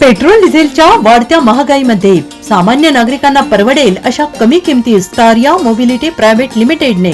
Petrol डिझेलच्या वाढत्या महागाईमध्ये सामान्य नागरिकांना परवडेल अशा कमी किमतीत स्टारिया मोबिलिटी प्रायव्हेट लिमिटेडने.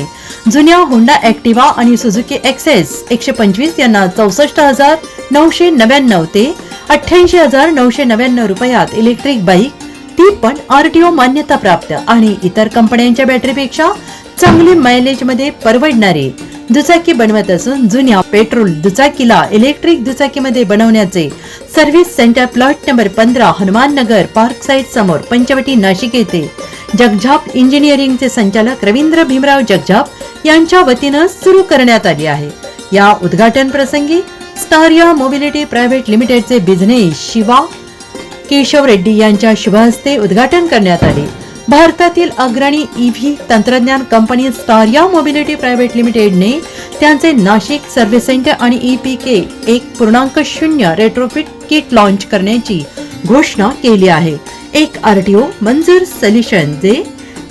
जुन्या होंडा ऍक्टिवा आणि सुझुकी एक्सेस एकशे पंचवीस यांना चौसष्ट हजार नऊशे नव्याण्णव ते अठ्ठ्याऐंशी हजार नऊशे नव्याण्णव रुपयात इलेक्ट्रिक बाईक ती पण आरटीओ मान्यता प्राप्त आणि इतर कंपन्यांच्या बॅटरीपेक्षा चांगली मायलेजमध्ये परवडणारी. दुचाकी बनवत असून जुन्या पेट्रोल दुचाकीला इलेक्ट्रिक दुचाकीमध्ये बनवण्याचे सर्व्हिस सेंटर प्लॉट नंबर पंधरा हनुमान नगर पार्क साईड समोर पंचवटी नाशिक येथे. जगझाप इंजिनिअरिंगचे संचालक रवींद्र भीमराव जगझाप यांच्या वतीनं सुरू करण्यात आली आहे. या उद्घाटन प्रसंगी स्टारिया मोबिलिटी प्रायव्हेट लिमिटेडचे बिझनेस शिवा केशव रेड्डी यांच्या शुभहस्ते उद्घाटन करण्यात आले. भारतातील अग्रणी ईव्ही तंत्रज्ञान कंपनी स्टारिया मोबिलिटी प्रायव्हेट लिमिटेडने त्यांचे नाशिक सर्व्हिस सेंटर आणि ई पी के एक पूर्णांक शून्य रेट्रोफिट किट लॉन्च करण्याची घोषणा केली आहे. एक आरटीओ मंजूर सोल्युशन जे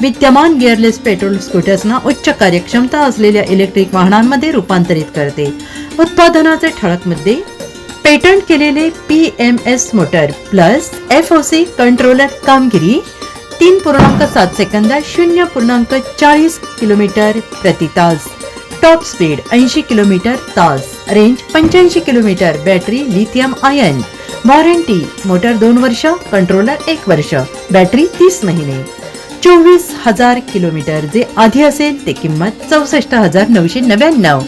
विद्यमान गिअरलेस पेट्रोल स्कूटर्सना उच्च कार्यक्षमता असलेल्या इलेक्ट्रिक वाहनांमध्ये रूपांतरित करते. उत्पादनाचे ठळक मुद्दे पेटंट केलेले P M S motor plus F O C controller कामगिरी तीन पूर्णांक सात सेकंदात शून्य पूर्णांक चाळीस किलोमीटर प्रति तास. टॉप स्पीड ऐंशी किलोमीटर तास. रेंज पंच्याऐंशी kilometre. Battery lithium ion warranty motor दोन वर्ष कंट्रोलर एक वर्ष. बॅटरी तीस महिने. चोवीस हजार किलोमीटर. जे आधी असेल ते किंमत चौसष्ट हजार नऊशे नव्याण्णव.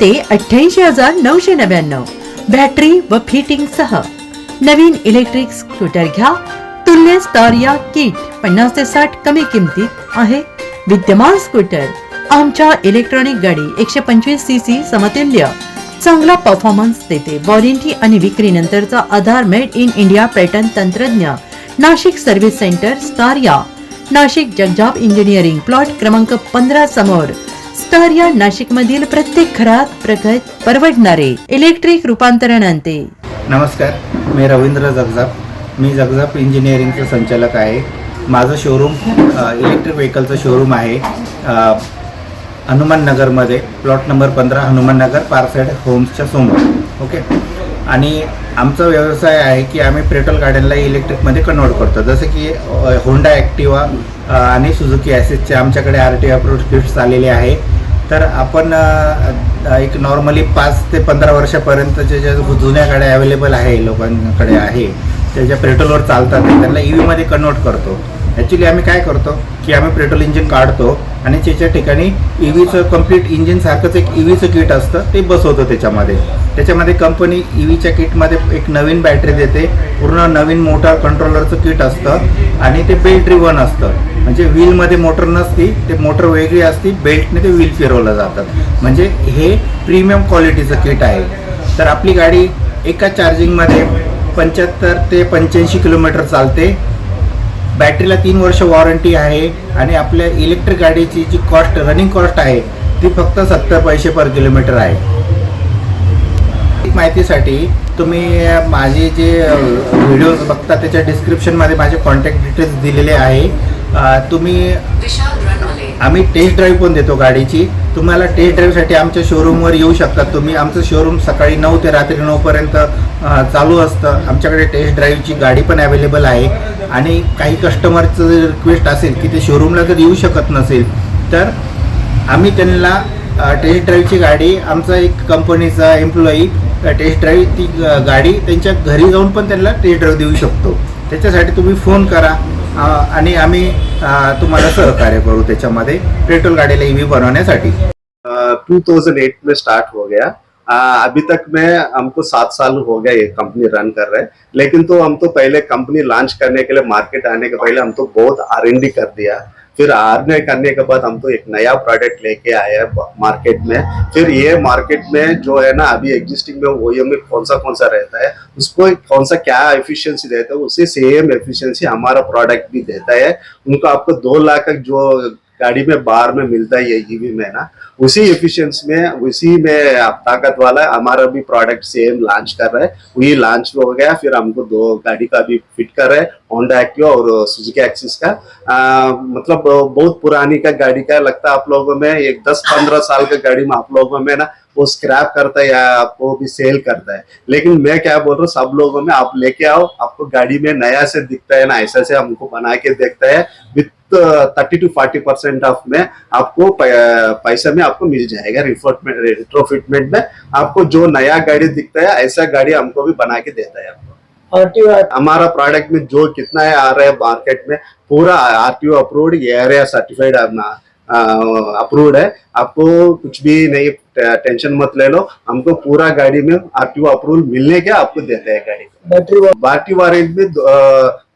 ते अठ्ठ्याऐंशी हजार नऊशे नव्याण्णव. बॅटरी व फिटिंग सह. नवीन इलेक्ट्रिक स्कूटर घ्या. तुल्य स्टारिया किट पन्नास ते साठ कमी किमतीत आहे. विद्यमान स्कूटर आमच्या इलेक्ट्रॉनिक गाडी एकशे पंचवीस सी सी समतुल्य. चांगला परफॉर्मन्स देते. वॉरंटी आणि विक्री नंतरचा आधार मेड इन इंडिया पॅटर्न तंत्रज्ञ. Nashik service centre Staria Nashik Jagjab engineering plot क्रमांक पंधरा समोर. स्टारिया नाशिक मधील प्रत्येक घरात प्रगत परवडणारे. इलेक्ट्रिक रूपांतरण आणते. नमस्कार मी रवींद्र जगजाब. मी जगजाप इंजिनिअरिंगचं संचालक आहे. माझं शोरूम इलेक्ट्रिक व्हेकलचं शोरूम आहे. हनुमाननगरमध्ये हनुमान नगरमध्ये. प्लॉट नंबर पंधरा हनुमान नगर होम्सच्या समोर. ओके आणि आमचा व्यवसाय आहे की आम्ही पेट्रोल गाड्यांना इलेक्ट्रिकमध्ये कन्वर्ट करतो. जसं की होंडा ॲक्टिवा आणि सुझुकी ॲसेसचे आमच्याकडे आर टी अप्रूव्ड किट्स आलेले आहे. तर आपण एक नॉर्मली पाच ते पंधरा वर्षापर्यंतच्या ज्या जुन्या गाड्या अवेलेबल आहे लोकांकडे आहे त्याच्या पेट्रोलवर चालतात त्यांना ई व्हीमध्ये कन्वर्ट करतो. ॲक्च्युली आम्ही काय करतो की आम्ही पेट्रोल इंजिन काढतो आणि त्याच्या ठिकाणी ई व्हीचं कंप्लीट इंजिनसारखंच एक ई व्हीचं किट असतं ते बसवतो त्याच्यामध्ये. त्याच्यामध्ये कंपनी ई व्हीच्या किटमध्ये एक नवीन बॅटरी देते पूर्ण नवीन मोटर कंट्रोलरचं किट असतं आणि ते बेल्ट ड्रिव्हन असतं. म्हणजे व्हीलमध्ये मोटर नसती ते मोटर वेगळी असती बेल्टने ते व्हील फिरवलं जातात म्हणजे हे प्रीमियम क्वालिटीचं किट आहे. तर आपली गाडी एका चार्जिंगमध्ये पंच्याहत्तर ते पंच्याऐंशी किलोमीटर चालते. बॅटरीला तीन वर्ष वॉरंटी आहे आणि आपल्या इलेक्ट्रिक गाडीची जी कॉस्ट रनिंग कॉस्ट आहे ती फक्त सत्तर पैसे पर किलोमीटर आहे. माहितीसाठी तुम्ही माझे जे व्हिडिओज बघता त्याच्या डिस्क्रिप्शनमध्ये माझे कॉन्टॅक्ट डिटेल्स दिलेले आहे. तुम्ही आम्ही टेस्ट ड्राईव्ह पण देतो गाडीची. तुम्हाला टेस्ट ड्राईव्हसाठी आमच्या शोरूमवर येऊ शकतात तुम्ही. आमचं शोरूम सकाळी नऊ ते रात्री नऊपर्यंत चालू असतं. आमच्याकडे टेस्ट ड्राईव्हची गाडी पण अवेलेबल आहे. आणि काही कस्टमरचं जर रिक्वेस्ट असेल की ते शोरूमला जर येऊ शकत नसेल तर आम्ही त्यांना टेस्ट ड्राईव्हची गाडी आमचा एक कंपनीचा एम्प्लॉई टेस्ट ड्राईव्ह ती गाडी त्यांच्या घरी जाऊन पण त्यांना टेस्ट ड्राईव्ह देऊ शकतो. त्याच्यासाठी तुम्ही फोन करा. आणि आम्ही तुम्हाला सहकार्य करू त्याच्यामध्ये. पेट्रोल गाडीला ईव्ही बनवण्यासाठी. टू थाउजेंड एट में स्टार्ट हो गया. आ, अभी तक में हमको सात साल हो गया ये कंपनी रन कर रहे हैं. लेकिन तो हम तो पहले कंपनी लॉन्च करने के लिए मार्केट आने के पहले हम तो बहुत आर एन कर दिया. फिर आर करने के बाद हम तो एक नया प्रोडक्ट लेके आए हैं मार्केट में। फिर ये मार्केट में जो है ना, अभी एग्जिस्टिंग में वो में कौन सा कौन सा रहता है, उसको कौन सा क्या एफिशिएंसी देता है, उसे सेम एफिशिएंसी हमारा प्रोडक्ट भी देता है। उनको आपको दो लाख जो गाड़ी में बाहर में मिलता है ये ईवी में ना उसी एफिशिएंसी में उसी में आप ताकत वाला हमारा भी प्रोडक्ट सेम लॉन्च कर रहा है। वही लॉन्च हो गया फिर हमको दो गाड़ी का भी फिट कर रहे हैं होंडा एक्टिवा और सुजुकी एक्सिस का। आ, मतलब बहुत पुरानी का गाड़ी का लगता है आप लोगों में एक दस पंद्रह साल का गाड़ी में आप लोगों में ना वो स्क्रैप करता है या आपको भी सेल करता है। लेकिन मैं क्या बोल रहा हूँ सब लोगों में आप लेके आओ आपको गाड़ी में नया से दिखता है ना ऐसा से हमको बना के देखता है। With thirty two forty percent off में आपको पैसे में आपको मिल जाएगा रिफोटमेंट रिट्रोफिटमेंट में आपको जो नया गाड़ी दिखता है ऐसा गाड़ी हमको भी बना के देता है आपको। हमारा प्रोडक्ट में जो कितना है आ रहा है मार्केट में पूरा RTO approved area certified approved है। आपको कुछ भी नहीं टेंशन मत ले लो। हमको पूरा गाड़ी में आर टी ओ अप्रूवल मिलने के आपको देते हैं गाड़ी। बैटरी वारंटी में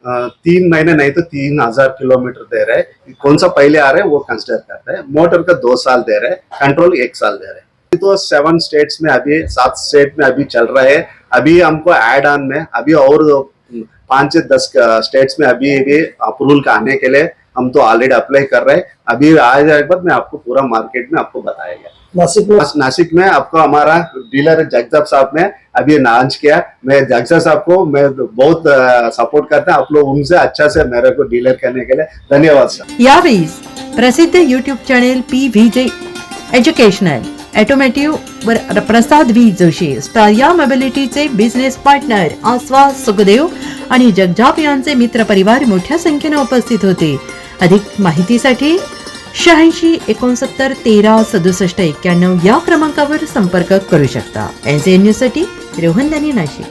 तीन महीने नहीं तो तीन हजार किलोमीटर दे रहे कौन सा पहले आ रहा है वो कंसिडर कर रहे मोटर का दो साल दे रहे कंट्रोल एक साल दे रहे तो सेवन स्टेट्स में अभी सात स्टेट में अभी चल रहा है। अभी हमको एड ऑन में अभी और पांच से दस स्टेट्स में अभी भी अप्रूवल का आने के लिए हम तो ऑलरेडी अप्लाई कर रहे हैं। अभी आ जाए बाद मैं आपको पूरा मार्केट में आपको बताएगा। नासिक में? बस नासिक में आपको हमारा डीलर जगदब साहब ने अभी लॉन्च किया। मैं जगदब साहब को मैं बहुत सपोर्ट करता हूँ। आप लोग उनसे अच्छा से मेरे को डीलर करने के लिए। धन्यवाद सर यावेळी प्रसिद्ध YouTube channel P V J educational automotive वर प्रसाद व्ही जोशी स्टार या मोबिलिटीचे बिझनेस पार्टनर आस्वा सुखदेव आणि जगजाप यांचे मित्र परिवार मोठ्या संख्येने उपस्थित होते. अधिक माहितीसाठी शहाऐंशी एकोणसत्तर तेरा सदुसष्ट एक्क्याण्णव या क्रमांकावर संपर्क करू शकता. एन सी एन न्यूजसाठी रोहन दानी नाशिक.